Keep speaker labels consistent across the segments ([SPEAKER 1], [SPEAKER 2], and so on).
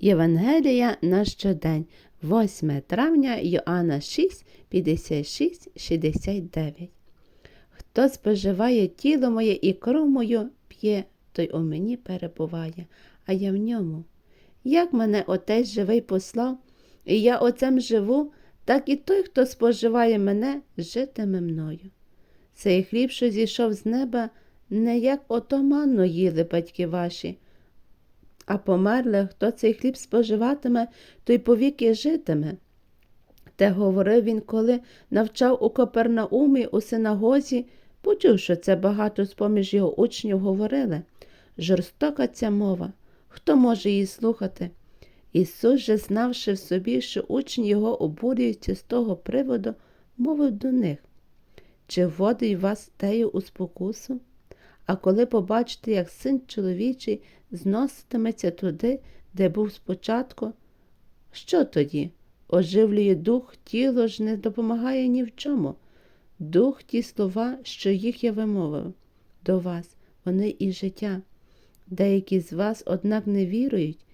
[SPEAKER 1] Євангелія на щодень, 8 травня Йоанна 6, 56, 69. Хто споживає тіло моє і кров мою п'є, той у мені перебуває, а я в ньому. Як мене Отець живий послав, і я отцем живу, так і той, хто споживає мене, житиме мною. Цей хліб, що зійшов з неба, не як ото манну їли батьки ваші, а померле, хто цей хліб споживатиме, той повіки житиме. Те говорив він, коли навчав у Копернаумі у синагозі, почув, що це багато з поміж його учнів говорили. Жорстока ця мова, хто може її слухати? Ісус же, знавши в собі, що учні його обурюються з того приводу, мовив до них чи вводить вас тею у спокусу? А коли побачите, як син чоловічий зноситиметься туди, де був спочатку, що тоді? Оживлює дух, тіло ж не допомагає ні в чому. Дух ті слова, що їх я вимовив до вас, вони і життя. Деякі з вас, однак, не вірують.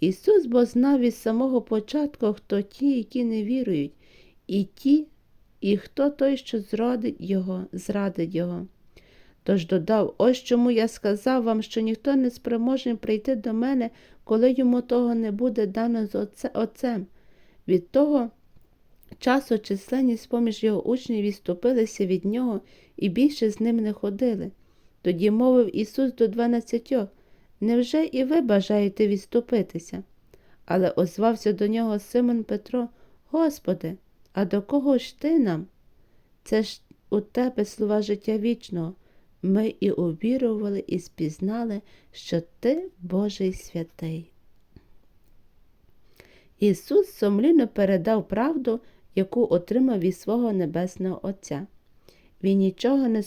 [SPEAKER 1] Ісус бо знав із самого початку, хто ті, які не вірують, і ті, і хто той, що зрадить його, зрадить його. Тож додав, ось чому я сказав вам, що ніхто не спроможний прийти до мене, коли йому того не буде дано з отце, Отцем. Від того часу численність поміж його учнів відступилися від нього і більше з ним не ходили. Тоді мовив Ісус до дванадцятьох, невже і ви бажаєте відступитися? Але озвався до нього Симон Петро, Господи, а до кого ж ти нам? Це ж у тебе слова життя вічного. Ми і увірували, і спізнали, що ти Божий святий. Ісус сумлінно передав правду, яку отримав від свого Небесного Отця. Він нічого не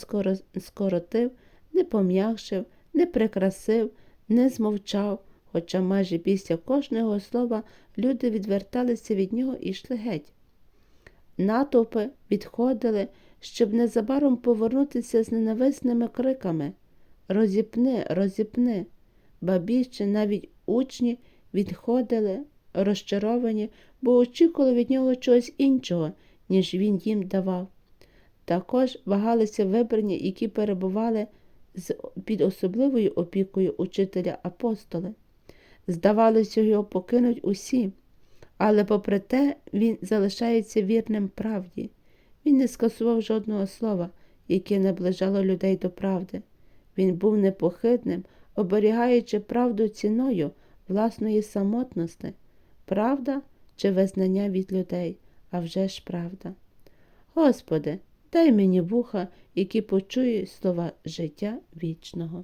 [SPEAKER 1] скоротив, не пом'якшив, не прикрасив, не змовчав, хоча майже після кожного слова люди відверталися від нього і йшли геть. Натовпи відходили, щоб незабаром повернутися з ненависними криками Розіпни, розіпни. Ба більше навіть учні відходили, розчаровані, бо очікували від нього чогось іншого, ніж він їм давав. Також вагалися вибрані, які перебували під особливою опікою учителя апостоли. Здавалося, його покинуть усі. Але попри те, він залишається вірним правді. Він не скасував жодного слова, яке наближало людей до правди. Він був непохитним, оберігаючи правду ціною власної самотності, правда чи визнання від людей, а вже ж правда. Господи, дай мені вуха, які почують слова життя вічного.